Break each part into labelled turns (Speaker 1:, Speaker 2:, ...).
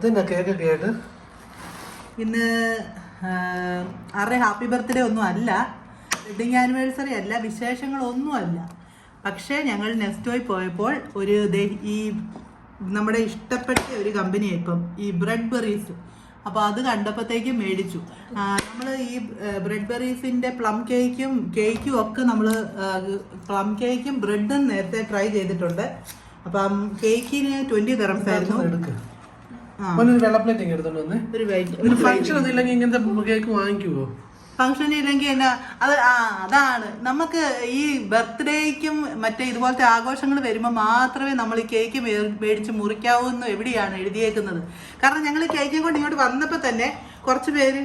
Speaker 1: ഇതെന്നാ കേക്കൊക്കെ ആയിട്ട്
Speaker 2: ഇന്ന് ആരുടെ ഹാപ്പി ബർത്ത്ഡേ ഒന്നും അല്ല. വെഡിങ് ആനിവേഴ്സറി അല്ല വിശേഷങ്ങളൊന്നും അല്ല. പക്ഷേ ഞങ്ങൾ നെസ്റ്റോയിൽ പോയപ്പോൾ ഒരു ഈ നമ്മുടെ ഇഷ്ടപ്പെട്ട ഒരു കമ്പനിയാണ് ഇപ്പം ഈ ബ്രെഡ് ബെറീസ്. അപ്പോൾ അത് കണ്ടപ്പോഴത്തേക്കും മേടിച്ചു. നമ്മൾ ഈ ബ്രെഡ് ബെറീസിന്റെ പ്ലം കേക്കും കേക്കും ഒക്കെ നമ്മൾ പ്ലം കേക്കും ബ്രെഡും നേരത്തെ ട്രൈ ചെയ്തിട്ടുണ്ട്. അപ്പം കേക്കിന് ട്വന്റി തെറംസ് ആയിരുന്നു.
Speaker 1: എടുക്ക്.
Speaker 2: ആ
Speaker 1: മോനൊരു വെള്ള പ്ലേറ്റ് ഇങ്ങനെ എടുത്തോണ്ട് വന്നേ.
Speaker 2: ഒരു വൈറ്റ്
Speaker 1: ഫംഗ്ഷൻ ഒന്നും ഇല്ലെങ്കിൽ ഇങ്ങനത്തെ കേക്ക് വാങ്ങിക്കുവോ?
Speaker 2: ഫംഗ്ഷൻ ഇല്ലെങ്കിൽ എന്നാ അത് ആ അതാണ്. നമുക്ക് ഈ ബർത്ത്ഡേക്കും മറ്റേ ഇതുപോലത്തെ ആഘോഷങ്ങൾ വരുമ്പോൾ മാത്രമേ നമ്മൾ ഈ കേക്ക് മേടിച്ച് മുറിക്കാവൂ എന്ന് എവിടെയാണ് എഴുതിയേക്കുന്നത്. കാരണം ഞങ്ങൾ ഈ കേക്കും കൊണ്ട് ഇങ്ങോട്ട് വന്നപ്പോൾ തന്നെ കുറച്ച് പേര്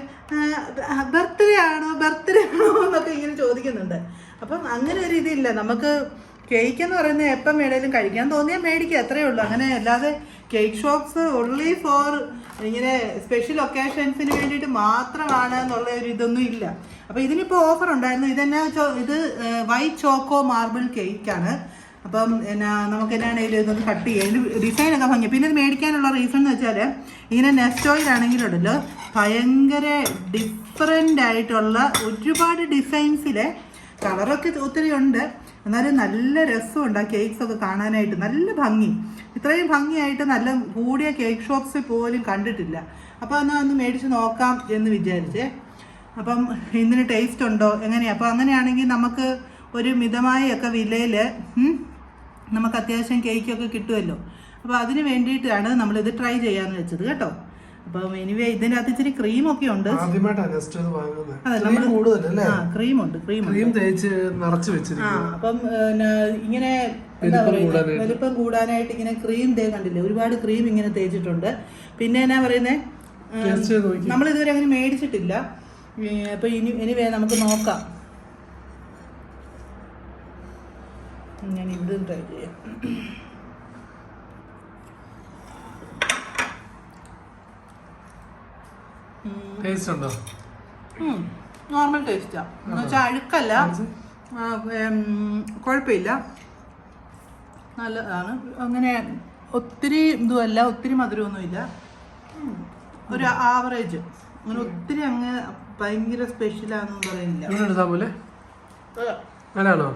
Speaker 2: ബർത്ത്ഡേ ആണോ ബർത്ത്ഡേ ആണോ എന്നൊക്കെ ഇങ്ങനെ ചോദിക്കുന്നുണ്ട്. അപ്പം അങ്ങനെ ഒരു ഇതില്ല. നമുക്ക് കേക്ക് എന്ന് പറയുന്നത് എപ്പം വേണേലും കഴിക്കാൻ തോന്നിയാൽ മേടിക്കുക അത്രേ ഉള്ളൂ. അങ്ങനെ അല്ലാതെ കേക്ക് ഷോപ്സ് ഓൺലി ഫോർ ഇങ്ങനെ സ്പെഷ്യൽ ഒക്കേഷൻസിന് വേണ്ടിയിട്ട് മാത്രമാണ് എന്നുള്ള ഒരു ഇതൊന്നും ഇല്ല. അപ്പോൾ ഇതിനിപ്പോൾ ഓഫർ ഉണ്ടായിരുന്നു. ഇതെന്നാ ചോ ഇത് വൈറ്റ് ചോക്കോ മാർബിൾ കേക്കാണ് അപ്പം എന്നാ നമുക്ക് എന്നാണെങ്കിലും ഇതൊന്ന് കട്ട് ചെയ്യാം. ഡിസൈനൊക്കെ ഭംഗി. പിന്നെ ഇത് മേടിക്കാനുള്ള റീസൺ എന്ന് വെച്ചാൽ ഇങ്ങനെ നെസ്റ്റോയിലാണെങ്കിലുണ്ടല്ലോ ഭയങ്കര ഡിഫറെന്റ് ആയിട്ടുള്ള ഒരുപാട് ഡിസൈൻസിലെ കളറൊക്കെ ഒത്തിരി ഉണ്ട്. എന്നാലും നല്ല രസമുണ്ട് ആ കേക്ക്സ് ഒക്കെ കാണാനായിട്ട്. നല്ല ഭംഗി. ഇത്രയും ഭംഗിയായിട്ട് നല്ല കൂടിയ കേക്ക് ഷോപ്സ് പോലും കണ്ടിട്ടില്ല. അപ്പോൾ എന്നാൽ ഒന്ന് മേടിച്ച് നോക്കാം എന്ന് വിചാരിച്ചേ. അപ്പം ഇതിന് ടേസ്റ്റ് ഉണ്ടോ? എങ്ങനെയാണ് അപ്പോൾ അങ്ങനെയാണെങ്കിൽ നമുക്ക് ഒരു മിതമായൊക്കെ വിലയിൽ നമുക്ക് അത്യാവശ്യം കേക്കൊക്കെ കിട്ടുമല്ലോ. അപ്പോൾ അതിന് വേണ്ടിയിട്ടാണ് നമ്മളിത് ട്രൈ ചെയ്യാമെന്ന് വെച്ചത് കേട്ടോ. അപ്പം എനിവേ ഇതിന്റെ അകത്ത് ഇച്ചിരി ക്രീമൊക്കെ ഉണ്ട്.
Speaker 1: ഇത് ക്രീം
Speaker 2: ഉണ്ട്
Speaker 1: ക്രീം തേച്ച് നിറച്ച് വെച്ചിരിക്കും
Speaker 2: അപ്പം ഇങ്ങനെ എന്താ പറയുന്നത് വലിപ്പം കൂടാനായിട്ട് ഇങ്ങനെ ക്രീം തേ കണ്ടില്ലേ? ഒരുപാട് ക്രീം ഇങ്ങനെ തേച്ചിട്ടുണ്ട്. പിന്നെ എന്നാ പറയുന്നേ? നമ്മൾ ഇതുവരെ അങ്ങനെ മേടിച്ചിട്ടില്ല. അപ്പൊ ഇനി ഇനി വേ നമുക്ക് നോക്കാം. ഞാൻ ഇവിടെ ട്രൈ ചെയ്യാം.
Speaker 1: ടേസ്റ്റ് ഉണ്ടോ?
Speaker 2: നോർമൽ ടേസ്റ്റാ എന്ന് വെച്ചാൽ അഴുക്കല്ല. കുഴപ്പമില്ല. നല്ലതാണ്. അങ്ങനെ ഒത്തിരി ഇതുമല്ല ഒത്തിരി മധുരമൊന്നുമില്ല. ഒരു ആവറേജ് അങ്ങനെ ഒത്തിരി അങ്ങ് ഭയങ്കര സ്പെഷ്യലാണെന്ന് പറയുന്നില്ല.
Speaker 1: നല്ലതാണോ.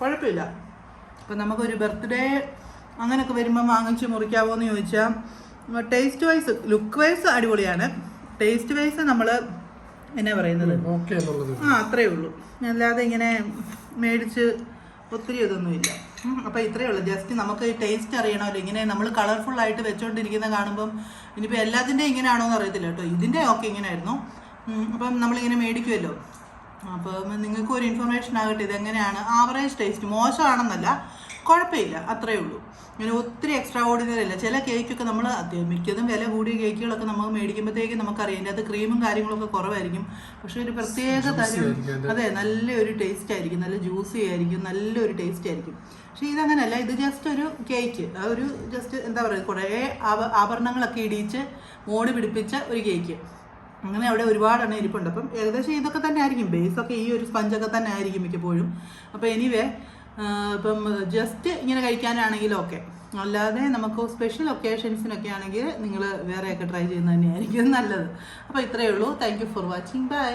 Speaker 2: കുഴപ്പമില്ല. അപ്പം നമുക്കൊരു ബർത്ത്ഡേ അങ്ങനെയൊക്കെ വരുമ്പോൾ വാങ്ങിച്ച് മുറിക്കാവോ എന്ന് ചോദിച്ചാൽ ടേസ്റ്റ് വൈസ് ലുക്ക് വൈസ് അടിപൊളിയാണ്. ടേസ്റ്റ് വൈസ് നമ്മൾ എന്നാ പറയുന്നത്? ആ അത്രേ ഉള്ളൂ. അല്ലാതെ ഇങ്ങനെ മേടിച്ച് ഒത്തിരി ഇതൊന്നുമില്ല ഇല്ല. അപ്പോൾ ഇത്രേ ഉള്ളൂ. ജസ്റ്റ് നമുക്ക് ടേസ്റ്റ് അറിയണമല്ലോ. ഇങ്ങനെ നമ്മൾ കളർഫുൾ ആയിട്ട് വെച്ചുകൊണ്ടിരിക്കുന്ന കാണുമ്പം ഇനിയിപ്പോൾ എല്ലാത്തിന്റെയും ഇങ്ങനെയാണോ എന്ന് അറിയത്തില്ല കേട്ടോ. ഇതിന്റെ ഒക്കെ ഇങ്ങനെയായിരുന്നു. ആയിരുന്നു അപ്പം നമ്മളിങ്ങനെ മേടിക്കുമല്ലോ അപ്പം നിങ്ങൾക്ക് ഒരു ഇൻഫർമേഷൻ ആകട്ടെ ഇതെങ്ങനെയാണ്? ആവറേജ് ടേസ്റ്റ് മോശമാണെന്നല്ല. കുഴപ്പമില്ല അത്രയേ ഉള്ളൂ. ഇങ്ങനെ ഒത്തിരി എക്സ്ട്രാ ഓർഡിനറി അല്ല. ചില കേക്കൊക്കെ നമ്മൾ മിക്കതും വില കൂടിയ കേക്കുകളൊക്കെ നമുക്ക് മേടിക്കുമ്പോഴത്തേക്ക് നമുക്കറിയാം. അതിന്റെ അത് ക്രീമും കാര്യങ്ങളൊക്കെ കുറവായിരിക്കും. പക്ഷെ ഒരു പ്രത്യേക തരം അതെ നല്ലൊരു ടേസ്റ്റ് ആയിരിക്കും. നല്ല ജ്യൂസി ആയിരിക്കും. നല്ലൊരു ടേസ്റ്റ് ആയിരിക്കും. പക്ഷെ ഇതങ്ങനെയല്ല ഇത് ജസ്റ്റ് ഒരു കേക്ക് ആ ഒരു ജസ്റ്റ് എന്താ പറയുക കുറേ ആഭ ആഭരണങ്ങളൊക്കെ ഇടിയിച്ച് മോടി പിടിപ്പിച്ച ഒരു കേക്ക് അങ്ങനെ അവിടെ ഒരുപാടെണ്ണം ഇരിപ്പുണ്ട്. അപ്പം ഏകദേശം ഇതൊക്കെ തന്നെ ആയിരിക്കും. ബേസൊക്കെ ഈ ഒരു സ്പഞ്ചൊക്കെ തന്നെ ആയിരിക്കും മിക്കപ്പോഴും. അപ്പോൾ എനിവേ ഇപ്പം ജസ്റ്റ് ഇങ്ങനെ കഴിക്കാനാണെങ്കിലും ഓക്കെ അല്ലാതെ നമുക്ക് സ്പെഷ്യൽ ഒക്കേഷൻസിനൊക്കെ ആണെങ്കിൽ നിങ്ങൾ വേറെയൊക്കെ ട്രൈ ചെയ്യുന്നത് തന്നെയായിരിക്കും നല്ലത്. അപ്പോൾ ഇത്രയേ ഉള്ളൂ. Thank you for watching bye